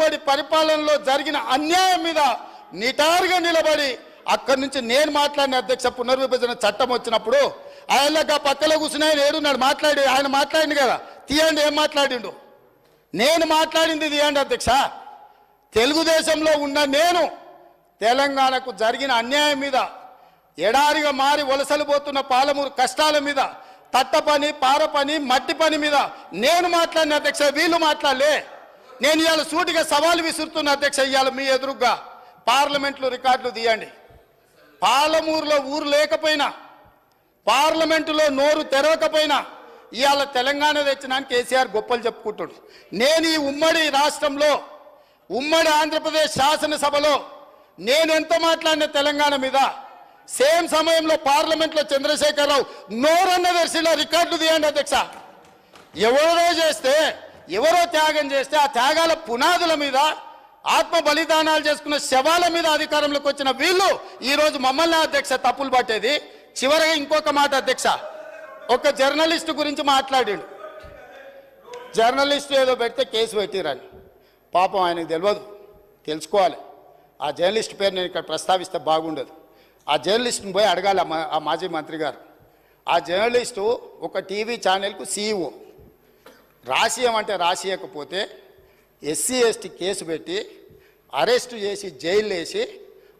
ఉమ్మడి పరిపాలనలో జరిగిన అన్యాయం మీద నిటారుగా నిలబడి అక్కడి నుంచి నేను మాట్లాడిన అధ్యక్ష పునర్విభజన చట్టం వచ్చినప్పుడు ఆయనగా పక్కలో కూర్చుని ఆయన ఏడున్నాడు మాట్లాడి ఆయన మాట్లాడింది కదా. తీయండి ఏం మాట్లాడిండు? నేను మాట్లాడింది తీయండి అధ్యక్ష. తెలుగుదేశంలో ఉన్న నేను తెలంగాణకు జరిగిన అన్యాయం మీద ఎడారిగా మారి వలసలు పోతున్న పాలమూరు కష్టాల మీద తట్ట పని పార పని మట్టి పని మీద నేను మాట్లాడిన అధ్యక్ష వీళ్ళు మాట్లాడలే. నేను ఇవాళ సూటిగా సవాలు విసురుతున్న అధ్యక్ష ఇవాళ మీ ఎదురుగా పార్లమెంట్లో రికార్డులు తీయండి. పాలమూరులో ఊరు లేకపోయినా పార్లమెంటులో నోరు తెరవకపోయినా ఇవాళ తెలంగాణ తెచ్చినాను కేసీఆర్ గొప్పలు చెప్పుకుంటాడు. నేను ఈ ఉమ్మడి రాష్ట్రంలో ఉమ్మడి ఆంధ్రప్రదేశ్ శాసనసభలో నేను ఎంత మాట్లాడిన తెలంగాణ మీద సేమ్ సమయంలో పార్లమెంట్లో చంద్రశేఖరరావు నోరన్న దర్శిలో రికార్డు తీయండి అధ్యక్ష. ఎవరో చేస్తే ఎవరో త్యాగం చేస్తే ఆ త్యాగాల పునాదుల మీద ఆత్మ బలిదానాలు చేసుకున్న శవాల మీద అధికారంలోకి వచ్చిన వీళ్ళు ఈరోజు మమ్మల్ని అధ్యక్ష తప్పులు పట్టేది. చివరగా ఇంకొక మాట అధ్యక్ష. ఒక జర్నలిస్టు గురించి మాట్లాడాడు. జర్నలిస్టు ఏదో పెడితే కేసు పెట్టిరని. పాపం ఆయనకు తెలియదు తెలుసుకోవాలి. ఆ జర్నలిస్ట్ పేరు నేను ఇక్కడ ప్రస్తావిస్తే బాగుండదు. ఆ జర్నలిస్ట్ని పోయి అడగాలి మా- ఆ మాజీ మంత్రి గారు. ఆ జర్నలిస్టు ఒక టీవీ ఛానల్కు సీఈఓ. రాసియమంటే రాసియకపోతే ఎస్సీ ఎస్టీ కేసు పెట్టి అరెస్టు చేసి జైలు వేసి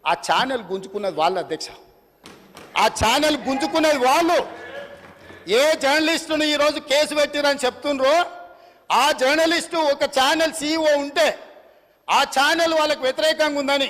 ఆ ఛానల్ గుంజుకున్నది వాళ్ళ అధ్యక్ష. ఆ ఛానల్ గుంజుకున్నది వాళ్ళు. ఏ జర్నలిస్టును ఈరోజు కేసు పెట్టిరని చెప్తుండ్రో ఆ జర్నలిస్టు ఒక ఛానల్ సీఈఓ ఉంటే ఆ ఛానల్ వాళ్ళకు వ్యతిరేకంగా ఉందని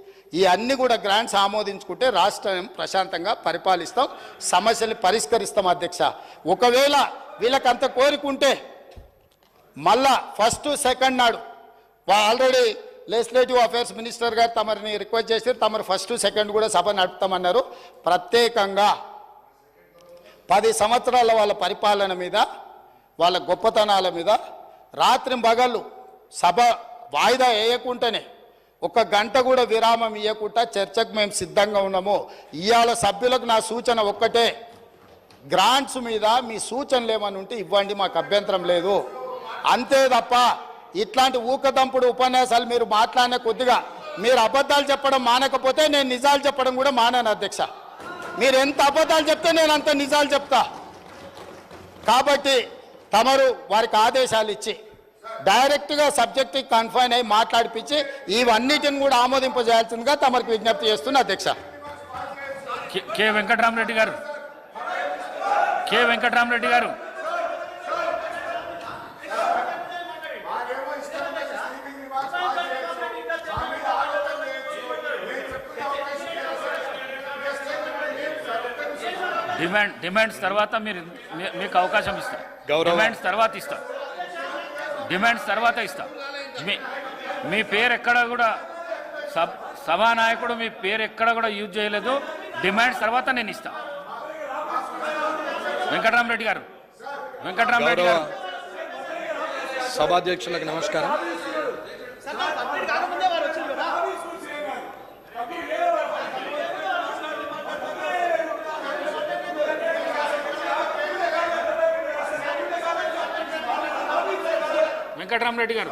ఈ అన్ని కూడా గ్రాంట్స్ ఆమోదించుకుంటే రాష్ట్రం ప్రశాంతంగా పరిపాలిస్తాం సమస్యలు పరిష్కరిస్తాం అధ్యక్ష. ఒకవేళ వీళ్ళకంత కోరుకుంటే కోరికుంటే మళ్ళా ఫస్ట్ సెకండ్ నాడు ఆల్రెడీ లెజిస్లేటివ్ అఫైర్స్ మినిస్టర్ గారు తమరిని రిక్వెస్ట్ చేస్తే తమరు ఫస్ట్ సెకండ్ కూడా సభ నడుపుతామన్నారు. ప్రత్యేకంగా పది సంవత్సరాల వాళ్ళ పరిపాలన మీద వాళ్ళ గొప్పతనాల మీద రాత్రి బగళ్ళు సభ వాయిదా వేయకుండానే ఒక గంట కూడా విరామం ఇవ్వకుండా చర్చకు మేము సిద్ధంగా ఉన్నాము. ఇవాళ సభ్యులకు నా సూచన ఒక్కటే. గ్రాంట్స్ మీద మీ సూచనలు ఏమని ఉంటే ఇవ్వండి మాకు అభ్యంతరం లేదు. అంతే తప్ప ఇట్లాంటి ఊకదంపుడు ఉపన్యాసాలు మీరు మాట్లాడిన కొద్దిగా మీరు అబద్ధాలు చెప్పడం మానకపోతే నేను నిజాలు చెప్పడం కూడా మానాను అధ్యక్ష. మీరు ఎంత అబద్ధాలు చెప్తే నేను అంత నిజాలు చెప్తా. కాబట్టి తమరు వారికి ఆదేశాలు ఇచ్చి డైరెక్ట్గా సబ్జెక్ట్కి కన్ఫైన్ అయి మాట్లాడిపించి ఇవన్నిటిని కూడా ఆమోదింపజేయాల్సిందిగా తమరికి విజ్ఞప్తి చేస్తున్నా అధ్యక్ష. కె- వెంకటరామరెడ్డి గారు. కె వెంకటరామరెడ్డి గారు. డిమాండ్ డిమాండ్స్ తర్వాత మీరు మీ- మీకు అవకాశం ఇస్తా గౌరవ- డిమాండ్స్ తర్వాత ఇస్తా డిమాండ్స్ తర్వాత ఇస్తాం. మీ మీ పేరు ఎక్కడ కూడా సబ్ సభానాయకుడు మీ పేరు ఎక్కడ కూడా యూజ్ చేయలేదు. డిమాండ్స్ తర్వాత నేను ఇస్తా. వెంకటరామరెడ్డి గారు. వెంకటరామరెడ్డి గారు. సభాధ్యక్షులకు నమస్కారం. వెంకటరామరెడ్డి గారు.